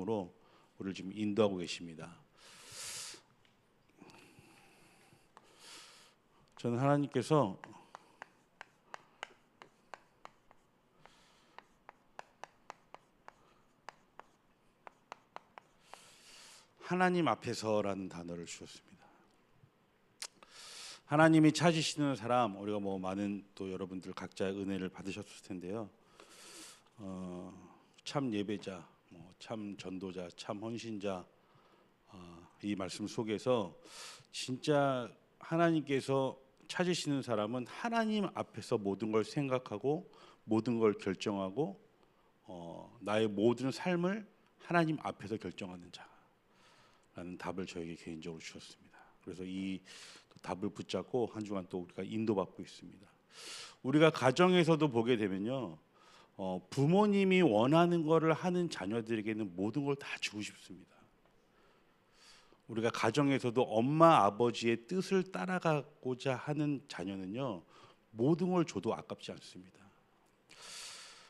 으로 우리를 지금 인도하고 계십니다. 저는 하나님께서 하나님 앞에서라는 단어를 주셨습니다. 하나님이 찾으시는 사람 우리가 뭐 많은 또 여러분들 각자의 은혜를 받으셨을 텐데요. 어, 참 예배자, 뭐 참 전도자, 참 헌신자 어, 이 말씀 속에서 진짜 하나님께서 찾으시는 사람은 하나님 앞에서 모든 걸 생각하고 모든 걸 결정하고 어, 나의 모든 삶을 하나님 앞에서 결정하는 자라는 답을 저에게 개인적으로 주셨습니다. 그래서 이 답을 붙잡고 한 주간 또 우리가 인도받고 있습니다. 우리가 가정에서도 보게 되면요. 어, 부모님이 원하는 것을 하는 자녀들에게는 모든 걸 다 주고 싶습니다. 우리가 가정에서도 엄마 아버지의 뜻을 따라가고자 하는 자녀는요 모든 걸 줘도 아깝지 않습니다.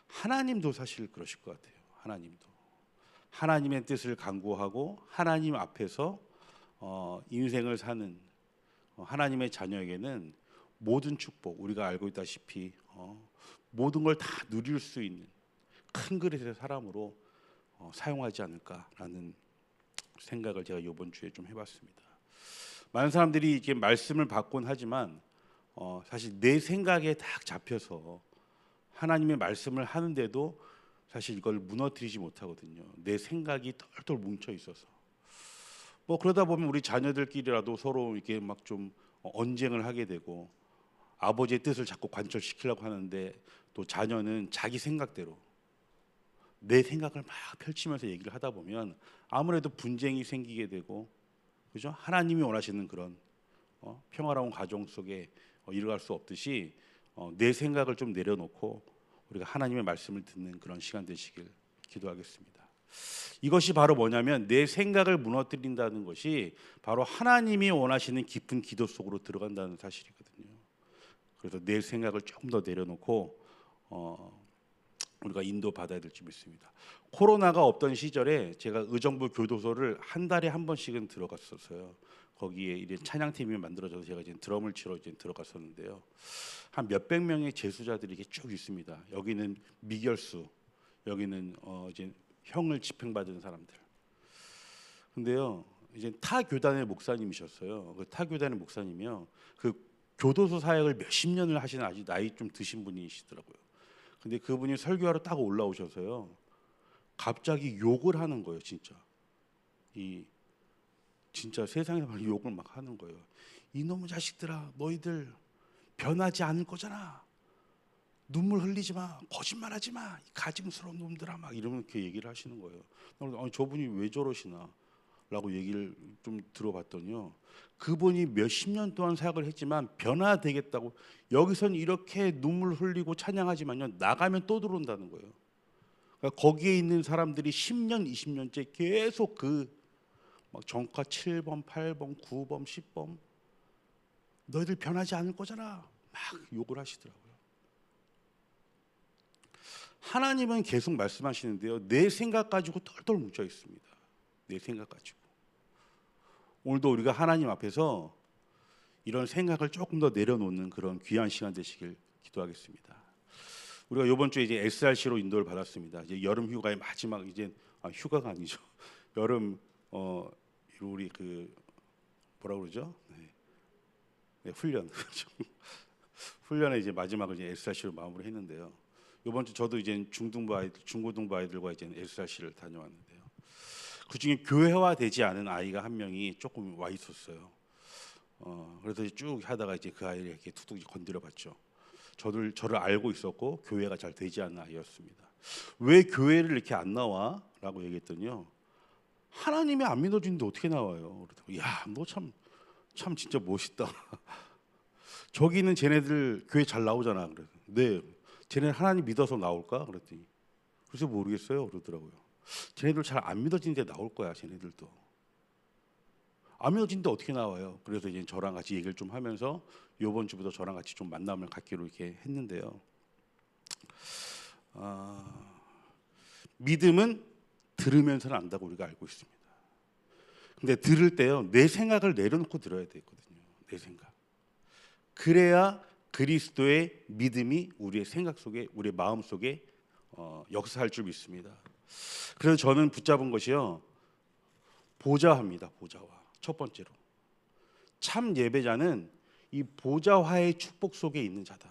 하나님도 사실 그러실 것 같아요. 하나님도 하나님의 뜻을 강구하고 하나님 앞에서 어, 인생을 사는 어, 하나님의 자녀에게는 모든 축복 우리가 알고 있다시피 어, 모든 걸 다 누릴 수 있는 큰 그릇의 사람으로 어, 사용하지 않을까라는 생각을 제가 이번 주에 좀 해봤습니다. 많은 사람들이 이렇게 말씀을 받곤 하지만 어, 사실 내 생각에 딱 잡혀서 하나님의 말씀을 하는데도 사실 이걸 무너뜨리지 못하거든요. 내 생각이 똘똘 뭉쳐 있어서 뭐 그러다 보면 우리 자녀들끼리라도 서로 이렇게 막 좀 언쟁을 하게 되고 아버지의 뜻을 자꾸 관철시키려고 하는데 또 자녀는 자기 생각대로 내 생각을 막 펼치면서 얘기를 하다 보면 아무래도 분쟁이 생기게 되고 그죠? 하나님이 원하시는 그런 어, 평화로운 가정 속에 어, 이뤄갈 수 없듯이 어, 내 생각을 좀 내려놓고 우리가 하나님의 말씀을 듣는 그런 시간 되시길 기도하겠습니다. 이것이 바로 뭐냐면 내 생각을 무너뜨린다는 것이 바로 하나님이 원하시는 깊은 기도 속으로 들어간다는 사실이거든요. 그래서 내 생각을 조금 더 내려놓고 어, 우리가 인도 받아야 될지 믿습니다. 코로나가 없던 시절에 제가 의정부 교도소를 한 달에 한 번씩은 들어갔었어요. 거기에 이제 찬양팀이 만들어져서 제가 이제 드럼을 치러 이제 들어갔었는데요. 한 몇백 명의 재수자들이 이렇게 쭉 있습니다. 여기는 미결수, 여기는 어 이제 형을 집행받은 사람들. 근데요, 이제 타 교단의 목사님이셨어요. 그 타 교단의 목사님이요. 그 교도소 사역을 몇십 년을 하시는 아주 나이 좀 드신 분이시더라고요. 근데 그분이 설교하러 딱 올라오셔서요. 갑자기 욕을 하는 거예요, 진짜. 이 진짜 세상에서 막 욕을 막 하는 거예요. 이놈의 자식들아, 너희들 변하지 않을 거잖아. 눈물 흘리지 마, 거짓말하지 마, 이 가증스러운 놈들아 막 이렇게 얘기를 하시는 거예요. 저분이 왜 저러시나? 라고 얘기를 좀 들어봤더니요. 그분이 몇십 년 동안 사역을 했지만 변화되겠다고 여기선 이렇게 눈물 흘리고 찬양하지만요. 나가면 또 들어온다는 거예요. 그러니까 거기에 있는 사람들이 10년, 20년째 계속 그 막 정가 7번, 8번, 9번, 10번 너희들 변하지 않을 거잖아. 막 욕을 하시더라고요. 하나님은 계속 말씀하시는데요. 내 생각 가지고 똘똘 뭉쳐 있습니다. 내 생각 가지고. 오늘도 우리가 하나님 앞에서 이런 생각을 조금 더 내려놓는 그런 귀한 시간 되시길 기도하겠습니다. 우리가 이번 주에 이제 SRC로 인도를 받았습니다. 이제 여름 휴가의 마지막 이제 아, 휴가가 아니죠. 여름 어 우리 그 뭐라 그러죠? 네. 네, 훈련 훈련의 이제 마지막을 이제 SRC로 마무리했는데요. 이번 주 저도 이제 중등부 아이들, 중고등부 아이들과 이제 SRC를 다녀왔는데요. 그 중에 교회화 되지 않은 아이가 한 명이 조금 와 있었어요. 어, 그래서 쭉 하다가 이제 그 아이를 이렇게 툭툭 건드려봤죠. 저를 저를 알고 있었고 교회가 잘 되지 않는 아이였습니다. 왜 교회를 이렇게 안 나와?라고 얘기했더니요. 하나님이 안 믿어주는데 어떻게 나와요? 야너 참 참 진짜 멋있다. 저기는 쟤네들 교회 잘 나오잖아. 그래서 네, 쟤네 하나님 믿어서 나올까? 그랬더니 글쎄 모르겠어요. 그러더라고요. 쟤네들 잘 안 믿어지는데 나올 거야. 쟤네들도 안 믿어지는데 어떻게 나와요? 그래서 이제 저랑 같이 얘기를 좀 하면서 이번 주부터 저랑 같이 좀 만남을 갖기로 이렇게 했는데요. 아, 믿음은 들으면서는 안다고 우리가 알고 있습니다. 근데 들을 때요 내 생각을 내려놓고 들어야 되거든요. 내 생각. 그래야 그리스도의 믿음이 우리의 생각 속에 우리의 마음 속에 어, 역사할 줄 믿습니다. 그래서 저는 붙잡은 것이요 보좌화입니다. 보좌화. 첫 번째로 참 예배자는 이 보좌화의 축복 속에 있는 자다.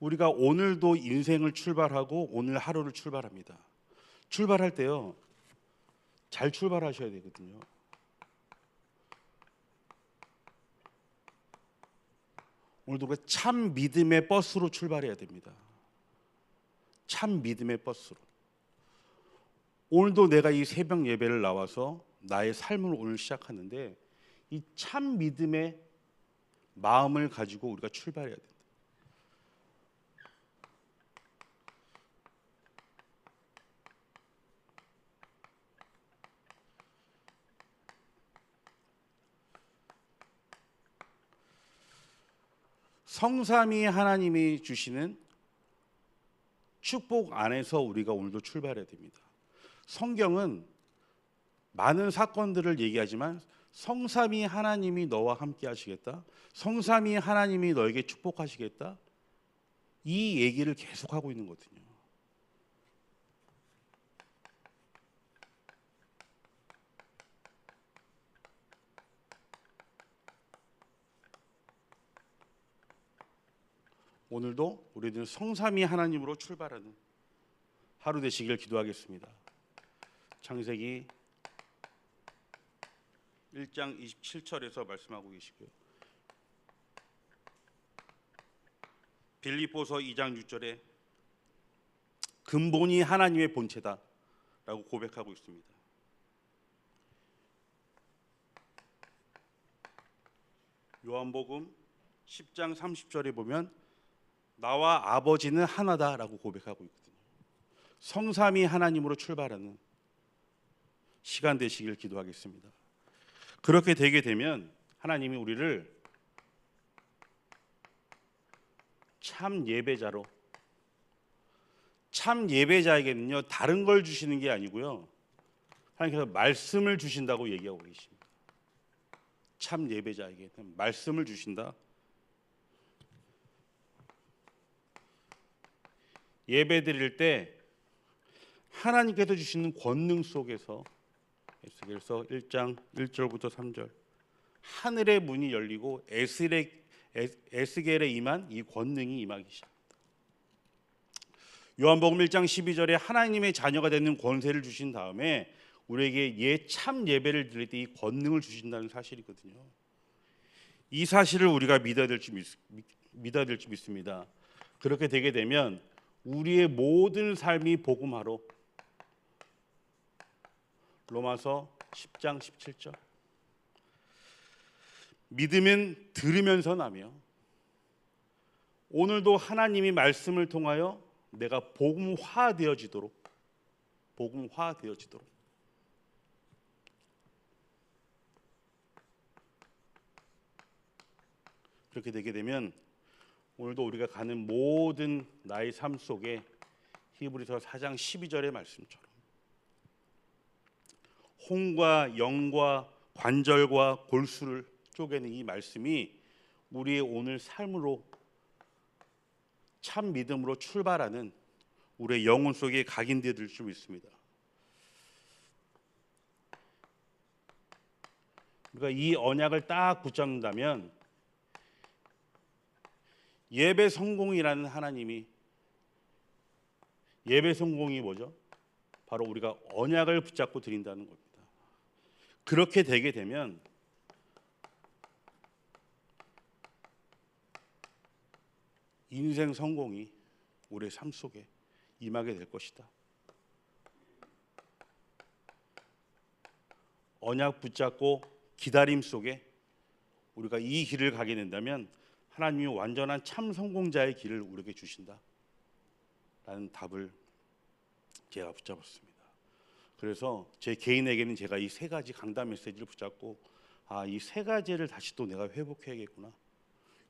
우리가 오늘도 인생을 출발하고 오늘 하루를 출발합니다. 출발할 때요. 잘 출발하셔야 되거든요. 오늘도 참 믿음의 버스로 출발해야 됩니다. 참 믿음의 버스로. 오늘도 내가 이 새벽 예배를 나와서 나의 삶을 오늘 시작하는데 이 참 믿음의 마음을 가지고 우리가 출발해야 된다. 성삼위 하나님이 주시는 축복 안에서 우리가 오늘도 출발해야 됩니다. 성경은 많은 사건들을 얘기하지만 성삼위 하나님이 너와 함께 하시겠다. 성삼위 하나님이 너에게 축복하시겠다. 이 얘기를 계속하고 있는 거거든요. 오늘도 우리들은 성삼위 하나님으로 출발하는 하루 되시길 기도하겠습니다. 창세기 1장 27절에서 말씀하고 계시고요. 빌립보서 2장 6절에 근본이 하나님의 본체다라고 고백하고 있습니다. 요한복음 10장 30절에 보면 나와 아버지는 하나다라고 고백하고 있거든요. 성삼위 하나님으로 출발하는 시간 되시길 기도하겠습니다. 그렇게 되게 되면 하나님이 우리를 참 예배자로 참 예배자에게는요 다른 걸 주시는 게 아니고요 하나님께서 말씀을 주신다고 얘기하고 계십니다. 참 예배자에게는 말씀을 주신다. 예배 드릴 때 하나님께서 주시는 권능 속에서 에스겔서 1장 1절부터 3절 하늘의 문이 열리고 에스겔에, 에스겔에 임한 이 권능이 임하기 시작합니다. 요한복음 1장 12절에 하나님의 자녀가 되는 권세를 주신 다음에 우리에게 예 참 예배를 드릴 때 이 권능을 주신다는 사실이거든요. 이 사실을 우리가 믿어야 될지 믿, 믿어야 될지 믿습니다. 그렇게 되게 되면 우리의 모든 삶이 복음화로. 로마서 10장 17절. 믿음은 들으면서 나며 오늘도 하나님이 말씀을 통하여 내가 복음화 되어지도록 복음화 되어지도록. 그렇게 되게 되면 오늘도 우리가 가는 모든 나의 삶 속에 히브리서 4장 12절의 말씀처럼 홍과 영과 관절과 골수를 쪼개는 이 말씀이 우리의 오늘 삶으로 참 믿음으로 출발하는 우리의 영혼 속에 각인되어 들수 있습니다. 우리가 이 언약을 딱 붙잡는다면 예배 성공이라는 하나님이 예배 성공이 뭐죠? 바로 우리가 언약을 붙잡고 드린다는 겁니다. 그렇게 되게 되면 인생 성공이 우리의 삶 속에 임하게 될 것이다. 언약 붙잡고 기다림 속에 우리가 이 길을 가게 된다면 하나님이 완전한 참 성공자의 길을 우리에게 주신다. 라는 답을 제가 붙잡았습니다. 그래서 제 개인에게는 제가 이 세 가지 강단 메시지를 붙잡고 아, 이 세 가지를 다시 또 내가 회복해야겠구나.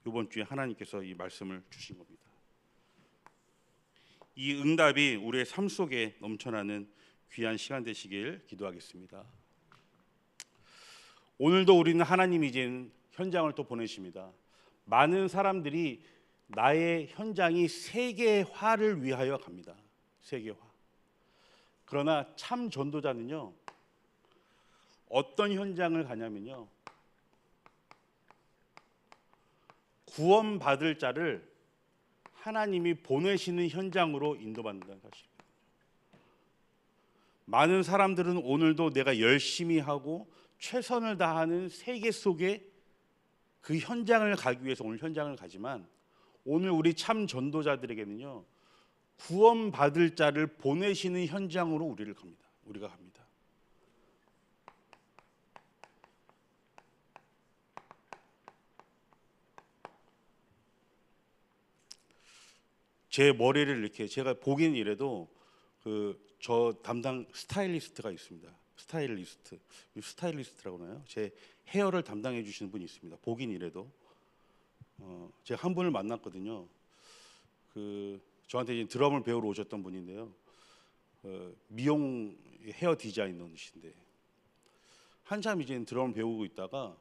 이번 주에 하나님께서 이 말씀을 주신 겁니다. 이 응답이 우리의 삶 속에 넘쳐나는 귀한 시간 되시길 기도하겠습니다. 오늘도 우리는 하나님이 이제 현장을 또 보내십니다. 많은 사람들이 나의 현장이 세계화를 위하여 갑니다. 세계화. 그러나 참 전도자는요. 어떤 현장을 가냐면요. 구원받을 자를 하나님이 보내시는 현장으로 인도받는다는 사실입니다. 많은 사람들은 오늘도 내가 열심히 하고 최선을 다하는 세계 속에 그 현장을 가기 위해서 오늘 현장을 가지만 오늘 우리 참 전도자들에게는요 구원받을 자를 보내시는 현장으로 우리를 갑니다. 우리가 갑니다. 제 머리를 이렇게 제가 보기는 이래도 그 저 담당 스타일리스트가 있습니다. 스타일리스트, 스타일리스트라고 하나요? 제 헤어를 담당해 주시는 분이 있습니다. 보긴 이래도 어, 제가 한 분을 만났거든요. 그 저한테 이제 드럼을 배우러 오셨던 분인데요. 어, 미용 헤어 디자이너이신데 한참 이제 드럼을 배우고 있다가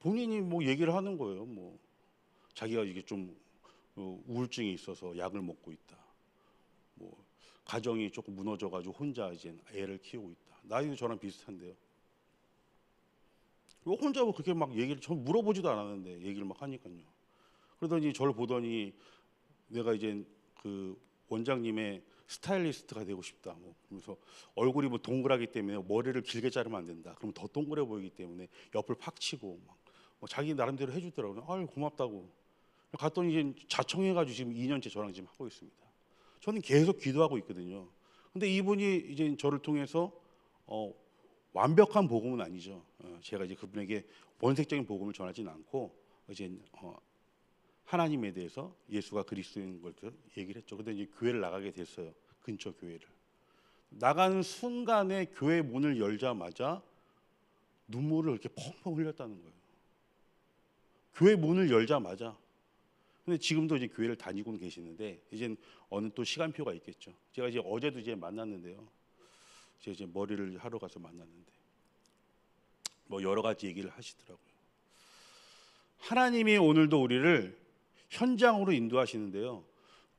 본인이 뭐 얘기를 하는 거예요. 뭐 자기가 이게 좀 어, 우울증이 있어서 약을 먹고 있다. 뭐 가정이 조금 무너져가지고 혼자 이제 애를 키우고 있다. 나이도 저랑 비슷한데요. 왜 혼자 뭐 그렇게 막 얘기를 전 물어보지도 않았는데 얘기를 막 하니까요. 그러더니 저를 보더니 내가 이제 그 원장님의 스타일리스트가 되고 싶다. 뭐 그래서 얼굴이 뭐 동그랗기 때문에 머리를 길게 자르면 안 된다. 그러면 더 동그래 보이기 때문에 옆을 팍 치고 막 뭐 자기 나름대로 해주더라고요. 아유 고맙다고. 갔더니 이제 자청해가지고 지금 2년째 저랑 지금 하고 있습니다. 저는 계속 기도하고 있거든요. 근데 이분이 이제 저를 통해서 어, 완벽한 복음은 아니죠. 어, 제가 이제 그분에게 원색적인 복음을 전하지는 않고 이제 어, 하나님에 대해서 예수가 그리스도인 걸 얘기를 했죠. 근데 이제 교회를 나가게 됐어요. 근처 교회를 나가는 순간에 교회 문을 열자마자 눈물을 이렇게 펑펑 흘렸다는 거예요. 교회 문을 열자마자 근데 지금도 이제 교회를 다니고 계시는데 이제 어느 또 시간표가 있겠죠. 제가 이제 어제도 이제 만났는데요. 제가 이제 머리를 하러 가서 만났는데 뭐 여러 가지 얘기를 하시더라고요. 하나님이 오늘도 우리를 현장으로 인도하시는데요.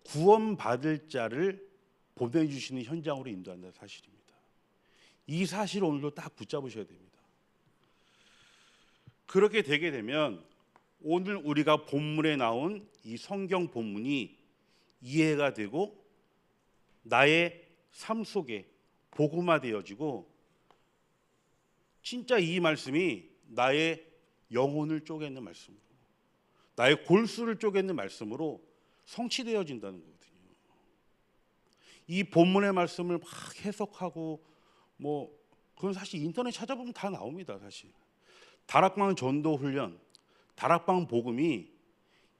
구원받을 자를 보내주시는 현장으로 인도한다는 사실입니다. 이 사실을 오늘도 딱 붙잡으셔야 됩니다. 그렇게 되게 되면 오늘 우리가 본문에 나온 이 성경 본문이 이해가 되고 나의 삶 속에 복음화되어지고 진짜 이 말씀이 나의 영혼을 쪼개는 말씀으로 나의 골수를 쪼개는 말씀으로 성취되어진다는 거거든요. 이 본문의 말씀을 막 해석하고 뭐 그건 사실 인터넷 찾아보면 다 나옵니다, 사실. 다락방 전도 훈련 다락방 복음이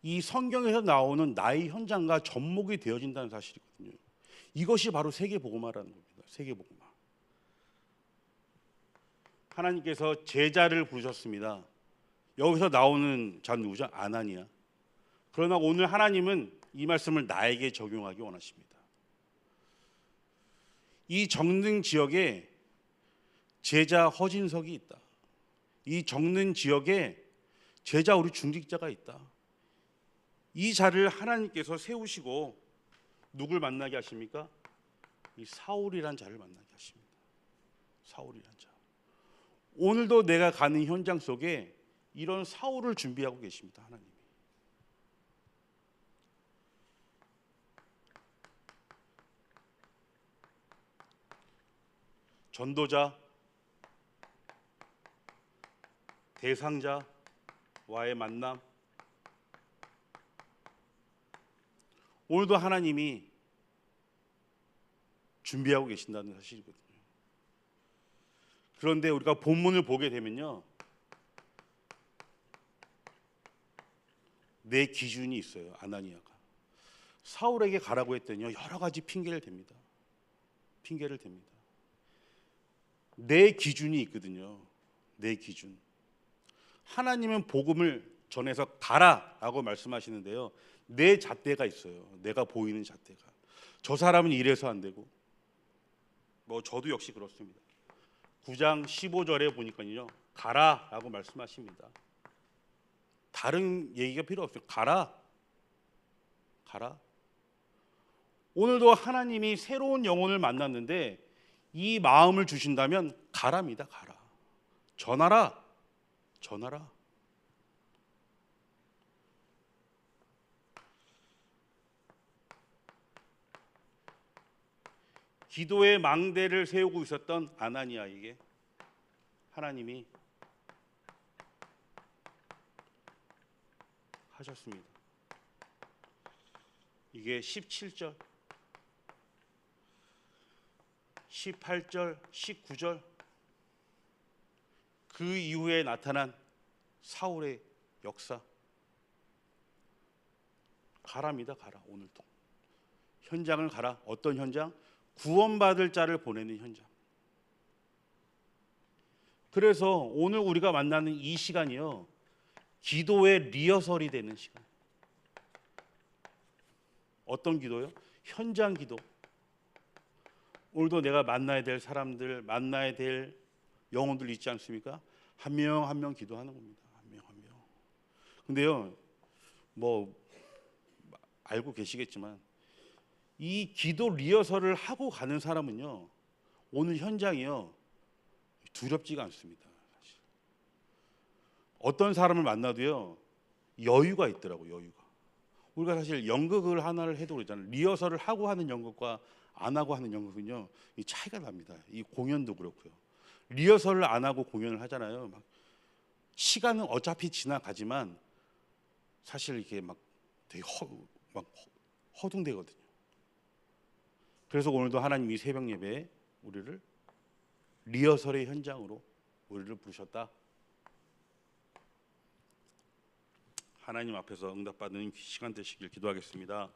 이 성경에서 나오는 나의 현장과 접목이 되어진다는 사실이거든요. 이것이 바로 세계 복음화라는 겁니다. 세계 복음화. 하나님께서 제자를 부르셨습니다. 여기서 나오는 자 누구죠? 아나니아. 그러나 오늘 하나님은 이 말씀을 나에게 적용하기 원하십니다. 이 정릉 지역에 제자 허진석이 있다. 이 정릉 지역에 제자 우리 중직자가 있다. 이 자를 하나님께서 세우시고 누굴 만나게 하십니까? 이 사울이란 자를 만나게 하십니다. 사울이란 자. 오늘도 내가 가는 현장 속에 이런 사울을 준비하고 계십니다. 하나님이. 전도자, 대상자, 와의 만남. 오늘도 하나님이 준비하고 계신다는 사실이거든요. 그런데 우리가 본문을 보게 되면요. 내 기준이 있어요. 아나니아가. 사울에게 가라고 했더니 여러 가지 핑계를 댑니다. 핑계를 댑니다. 내 기준이 있거든요. 내 기준. 하나님은 복음을 전에서 가라라고 말씀하시는데요. 내 잣대가 있어요. 내가 보이는 잣대가. 저 사람은 이래서 안 되고 뭐 저도 역시 그렇습니다. 9장 15절에 보니까요. 가라라고 말씀하십니다. 다른 얘기가 필요 없어요. 가라. 가라. 오늘도 하나님이 새로운 영혼을 만났는데 이 마음을 주신다면 가랍니다. 가라. 전하라. 전하라. 기도의 망대를 세우고 있었던 아나니아에게 하나님이 하셨습니다. 이게 17절, 18절, 19절 그 이후에 나타난 사울의 역사 가랍니다. 가라 오늘도 현장을 가라. 어떤 현장? 구원받을 자를 보내는 현장. 그래서 오늘 우리가 만나는 이 시간이요. 기도의 리허설이 되는 시간. 어떤 기도요? 현장 기도. 오늘도 내가 만나야 될 사람들, 만나야 될 영혼들 있지 않습니까? 한 명 한명 기도하는 겁니다. 한 명 한 명. 근데요. 뭐 알고 계시겠지만 이 기도 리허설을 하고 가는 사람은요. 오늘 현장이요. 두렵지가 않습니다. 사실. 어떤 사람을 만나도요. 여유가 있더라고 여유가. 우리가 사실 연극을 하나를 해도 그러잖아요. 리허설을 하고 하는 연극과 안 하고 하는 연극은요. 이 차이가 납니다. 이 공연도 그렇고요. 리허설을 안 하고 공연을 하잖아요. 막 시간은 어차피 지나가지만 사실 이게 막 되게 허, 막 허둥대거든요. 그래서 오늘도 하나님 이 새벽 예배에 우리를 리허설의 현장으로 우리를 부르셨다. 하나님 앞에서 응답받는 시간 되시길 기도하겠습니다.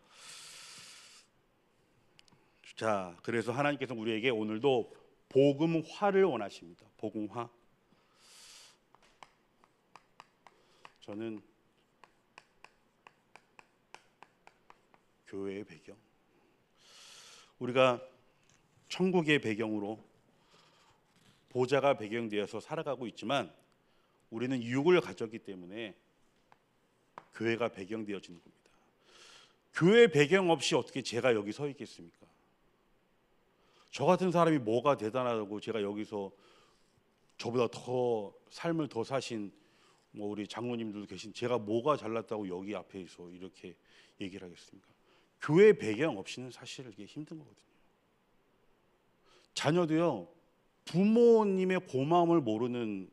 자, 그래서 하나님께서 우리에게 오늘도 복음화를 원하십니다. 복음화. 저는 교회의 배경. 우리가 천국의 배경으로 보좌가 배경되어서 살아가고 있지만 우리는 육을 가졌기 때문에 교회가 배경되어지는 겁니다. 교회 배경 없이 어떻게 제가 여기 서 있겠습니까? 저 같은 사람이 뭐가 대단하다고 제가 여기서 저보다 더 삶을 더 사신 뭐 우리 장로님들도 계신 제가 뭐가 잘났다고 여기 앞에서 이렇게 얘기를 하겠습니까? 교회 배경 없이는 사실 이게 힘든 거거든요. 자녀도요 부모님의 고마움을 모르는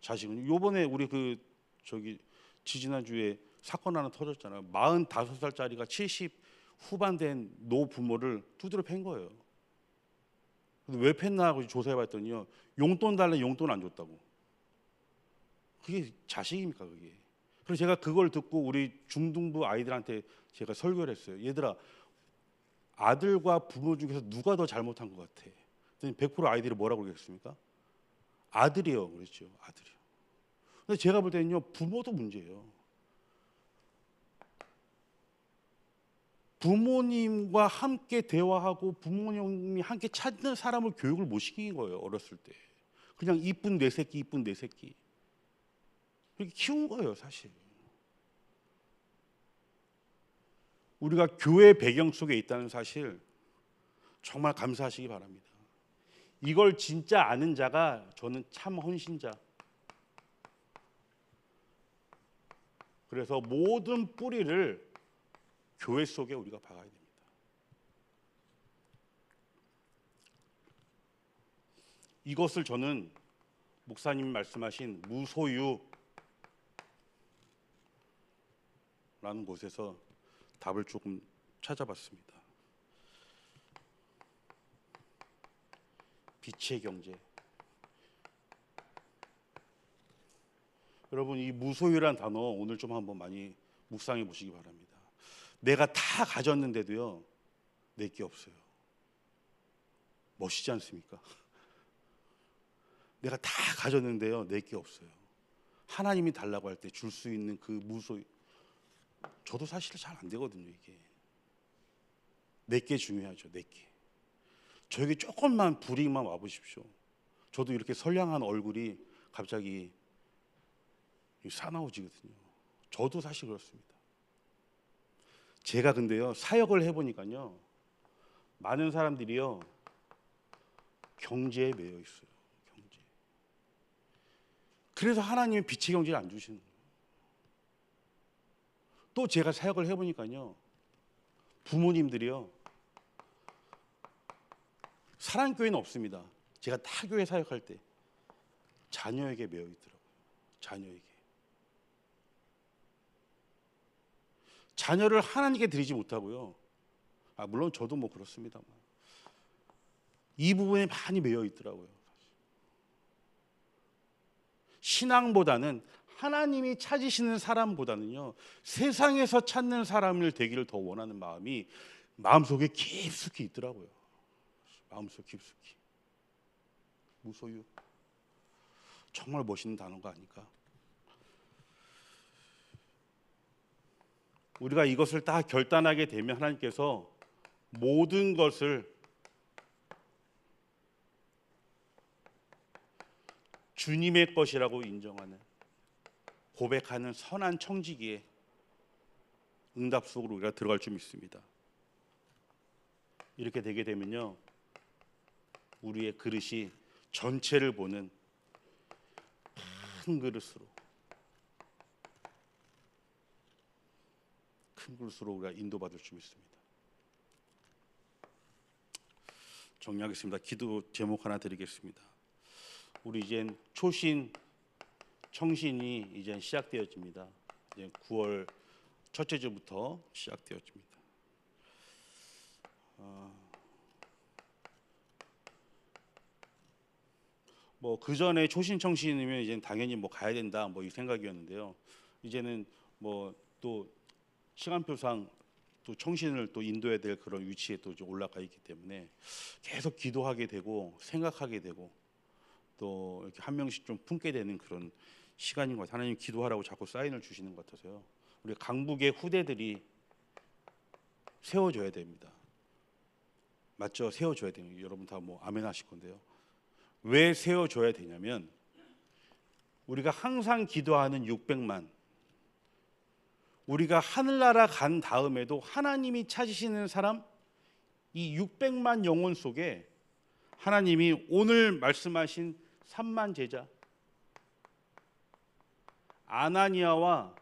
자식은 요번에 우리 그 저기 지지난 주에 사건 하나 터졌잖아요. 45살짜리가 70 후반 된 노 부모를 두드려 팬 거예요. 왜 팼나 하고 조사해 봤더니요. 용돈 달래 용돈 안 줬다고. 그게 자식입니까, 그게? 그래서 제가 그걸 듣고 우리 중등부 아이들한테 제가 설교를 했어요. 얘들아, 아들과 부모 중에서 누가 더 잘못한 것 같아? 100% 아이들이 뭐라고 그러겠습니까? 아들이요, 그렇죠, 아들이요. 근데 제가 볼 때는요, 부모도 문제예요. 부모님과 함께 대화하고 부모님이 함께 찾는 사람을 교육을 못 시킨 거예요, 어렸을 때. 그냥 이쁜 내 새끼, 이쁜 내 새끼. 그렇게 키운 거예요, 사실. 우리가 교회 배경 속에 있다는 사실 정말 감사하시기 바랍니다. 이걸 진짜 아는 자가 저는 참 헌신자. 그래서 모든 뿌리를 교회 속에 우리가 박아야 됩니다. 이것을 저는 목사님 말씀하신 무소유 라는 곳에서 답을 조금 찾아봤습니다. 빛의 경제. 여러분 이 무소유란 단어 오늘 좀 한번 많이 묵상해 보시기 바랍니다. 내가 다 가졌는데도요 내 게 없어요. 멋있지 않습니까? 내가 다 가졌는데요 내 게 없어요. 하나님이 달라고 할 때 줄 수 있는 그 무소 저도 사실 잘 안 되거든요 이게. 내게 중요하죠 내게. 저에게 조금만 불이익만 와 보십시오. 저도 이렇게 선량한 얼굴이 갑자기 사나워지거든요. 저도 사실 그렇습니다. 제가 근데요 사역을 해 보니까요 많은 사람들이요 경제에 매여 있어요 경제. 그래서 하나님이 빛의 경제를 안 주시는 거예요 또 제가 사역을 해보니까요. 부모님들이요. 사랑교회는 없습니다. 제가 타 교회 사역할 때 자녀에게 매여 있더라고요. 자녀에게. 자녀를 하나님께 드리지 못하고요. 아 물론 저도 뭐 그렇습니다만. 이 부분에 많이 매여 있더라고요. 신앙보다는 하나님이 찾으시는 사람보다는요 세상에서 찾는 사람을 되기를 더 원하는 마음이 마음속에 깊숙이 있더라고요. 마음속 깊숙이 무소유 정말 멋있는 단어가 아닐까. 우리가 이것을 다 결단하게 되면 하나님께서 모든 것을 주님의 것이라고 인정하는 고백하는 선한 청지기에 응답 속으로 우리가 들어갈 줄 믿습니다. 이렇게 되게 되면요. 우리의 그릇이 전체를 보는 큰 그릇으로 큰 그릇으로 우리가 인도받을 줄 믿습니다. 정리하겠습니다. 기도 제목 하나 드리겠습니다. 우리 이젠 초신 청신이 이제 시작되어집니다. 이제 9월 첫째 주부터 시작되어집니다. 어, 뭐그 전에 초신 청신이면 이제 당연히 뭐 가야 된다 뭐 이 생각이었는데요. 이제는 뭐 또 시간표상 또 청신을 또 인도해야 될 그런 위치에 또 올라가 있기 때문에 계속 기도하게 되고 생각하게 되고 또 이렇게 한 명씩 좀 품게 되는 그런 시간인 것 같아요. 하나님 기도하라고 자꾸 사인을 주시는 것 같아서요. 우리 강북의 후대들이 세워줘야 됩니다. 맞죠? 세워줘야 돼요. 여러분 다 뭐 아멘 하실 건데요. 왜 세워줘야 되냐면 우리가 항상 기도하는 600만 우리가 하늘나라 간 다음에도 하나님이 찾으시는 사람 이 600만 영혼 속에 하나님이 오늘 말씀하신 3만 제자 아나니아와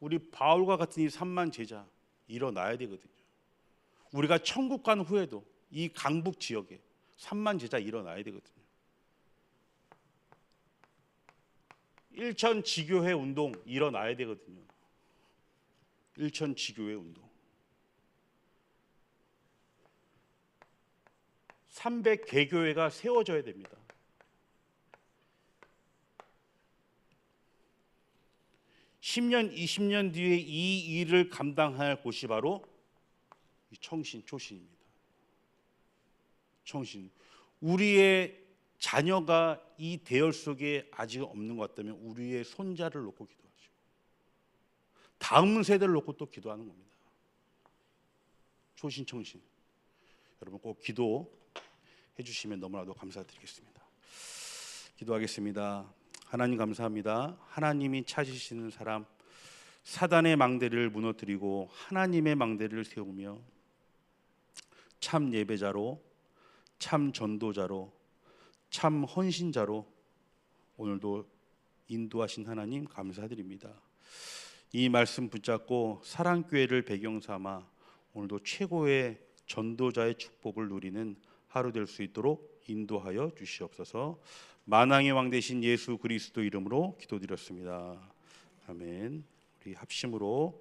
우리 바울과 같은 이 3만 제자 일어나야 되거든요. 우리가 천국 간 후에도 이 강북 지역에 3만 제자 일어나야 되거든요. 일천 지교회 운동 일어나야 되거든요. 일천 지교회 운동. 300 개교회가 세워져야 됩니다. 10년, 20년 뒤에 이 일을 감당할 곳이 바로 이 청신, 초신입니다. 청신. 우리의 자녀가 이 대열 속에 아직 없는 것 같다면 우리의 손자를 놓고 기도하죠. 다음 세대를 놓고 또 기도하는 겁니다. 초신, 청신. 여러분 꼭 기도해 주시면 너무나도 감사드리겠습니다. 기도하겠습니다. 하나님 감사합니다. 하나님이 찾으시는 사람 사단의 망대를 무너뜨리고 하나님의 망대를 세우며 참 예배자로 참 전도자로 참 헌신자로 오늘도 인도하신 하나님 감사드립니다. 이 말씀 붙잡고 사랑교회를 배경 삼아 오늘도 최고의 전도자의 축복을 누리는 하루 될 수 있도록 인도하여 주시옵소서. 만왕의 왕 되신 예수 그리스도 이름으로 기도드렸습니다. 아멘. 우리 합심으로